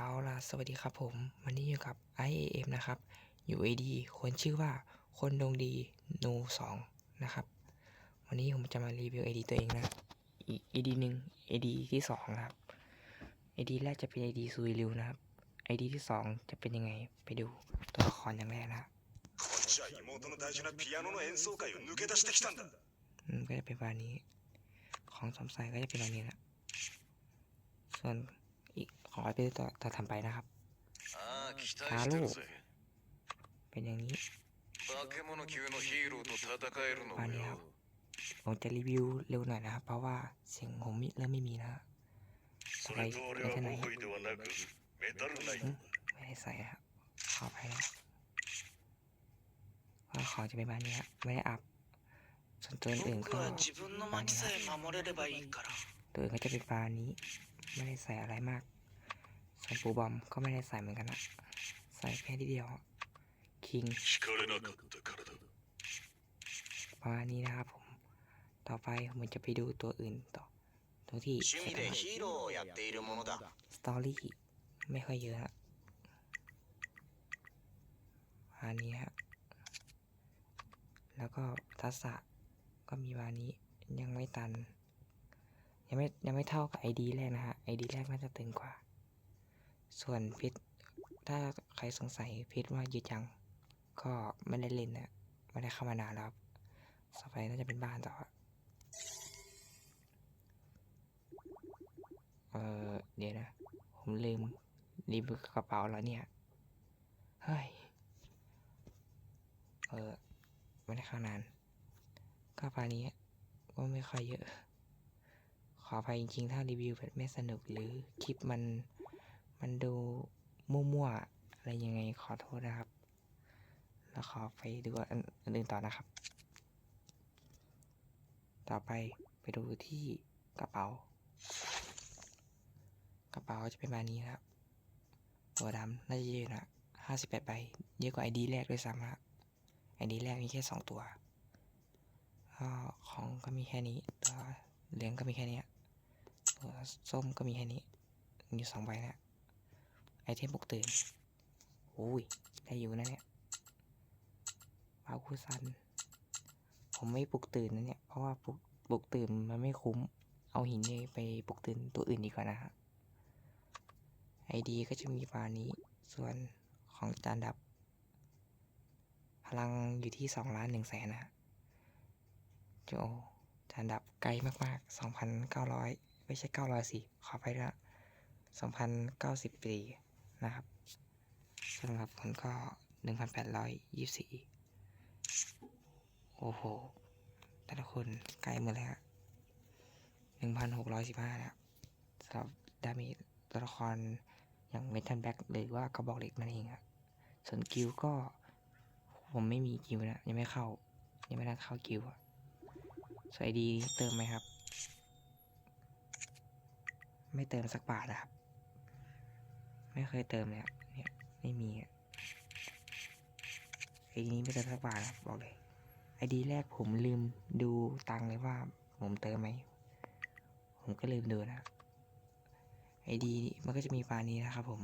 เอาล่ะสวัสดีครับผม วันนี้อยู่กับ IAM นะครับ UAD คนชื่อว่าคนดวงดีโน2นะครับ วันนี้ผมจะมารีวิว ID ตัวเองนะ ID หนึ่ง ID ที่สองนะครับ ID แรกจะเป็น ID ซูริวนะครับ ID ที่สองจะเป็นยังไงไปดูตัวละครอย่างแรกนะก็จะเป็นวันนี้ ของสมัยก็จะเป็นวันนี้นะส่วน ขอไปต่อต่อทำไปนะครับทาลูกเป็นอย่างนี้มานี้ครับผมจะรีวิวเร็วหน่อยนะครับ เพราะว่าเสียงผมเริ่มไม่มีนะอะไรไม่ใช่ไหนไม่ได้ใส่ครับขอไปนะก็ขอจะไป็บ้านนี้ครับไม่ได้อัพส่วนตัวอื่นก็ตัวอื่นก็จะเป็นฟานี้ ไม่ได้ใส่อะไรมาก ใส่บูบอมก็ไม่ได้ใส่เหมือนกันนะใส่แค่ทีเดียวคิงประมาณนี้นะครับผม ต่อไปผมจะไปดูตัวอื่นต่อ ตัวที่สตอรี่ไม่ค่อยเยอะฮะอันนี้ฮะ แล้วก็ทัศะก็มีวานี้ยังไม่ตัน ยังไม่ยังไม่เท่ากับไอดีแรกนะฮะไอดีแรกน่าจะตึงกว่า ส่วนพิษถ้าใครสงสัยพิษว่ายืดยัง ก็ไม่ได้เล่นนะไม่ได้เข้ามานานแล้วครับต่อไปน่าจะเป็นบ้านต่อเออเดี๋ยวนะ ผมลืมรีวิวกระเป๋าแล้วเนี่ยเฮ้ยเออไม่ได้เข้านานก็ปานี้ก็ไม่ค่อยเยอะ ขออภัยจริงๆ ถ้ารีวิวแบบไม่สนุกหรือคลิปมัน มันดูมั่วๆอะไรยังไงขอโทษนะครับ แล้วขอไปดูอันอื่นต่อนะครับ ต่อไปไปดูที่กระเป๋า กระเป๋าจะเป็นแบบนี้นะครับ ตัวดำน่าจะเยอะนะห้าสิบแปดใบเยอะกว่าไอดีแรกด้วยซ้ำนะไอดีแรกมีแค่สองตัวของก็มีแค่นี้ตัวเหลืองก็มีแค่นี้ตัวส้มก็มีแค่นี้ มีสองใบนะ ไอเทมปลุกตื่นอุ้ย ได้อยู่นะเนี่ยปาคูซัน ผมไม่ปลุกตื่นนะเนี่ย เพราะว่าปลุกปลุกตื่นมันไม่คุ้ม เอาหินนี่ไปปลุกตื่นตัวอื่นดีกว่านะฮะไอดีก็จะมีปานี้ ส่วนของจานดับ พลังอยู่ที่สองล้านหนึ่งแสนนะฮะโจจานดับไกลมากๆสองพันเก้าร้อยไม่ใช่เก้าร้อยสิ ขอไปละสองพันเก้าสิบปี นะครับสำหรับผลก็หนึ่งพันแปดร้อยยี่สี่โอ้โห แต่ละคนไกลหมดเลยฮะหนึ่งพันหกร้อยสิบห้านะครับสำหรับดามจตัวละครอย่างเมทัลแบ็กหรือว่ากระบอกเหล็กนั่นเองอะส่วนกิลก็ ผมไม่มีกิลนะ ยังไม่เข้า ยังไม่ได้เข้ากิลอะส่วนไอดีเติมไหมครับ ไม่เติมสักบาทนะครับ ไม่เคยเติมเลยอะเนี่ยไม่มีไอดีนี้ไม่เติมสักบาทนครับบอกเลยไอดีแรกผมลืมดูตังเลยว่า ผมเติมไหมผมก็ลืมดูนะไอดีมันก็จะมีปานี้นะครับ ผม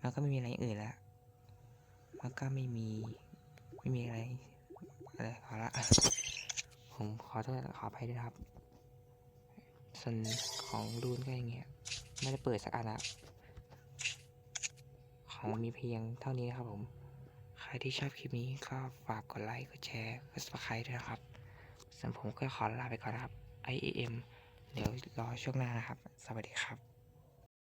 มันก็ไม่มีอะไรอื่นแล้วมันก็ไม่มีไม่มีอะไรอะไรขอละผมขอโทษขออภัยด้วยครับส่วนของรูนก็อย่างเงี้ยไม่ได้เปิดสักอันละ ของมีเพียงเท่านี้นะครับผม ใครที่ชอบคลิปนี้ก็ฝากกดไลค์ กดแชร์ กด subscribe ด้วยนะครับส่วนผมก็ขอลาไปก่อนนะครับ IAM เดี๋ยวรอช่วงหน้านะครับ สวัสดีครับ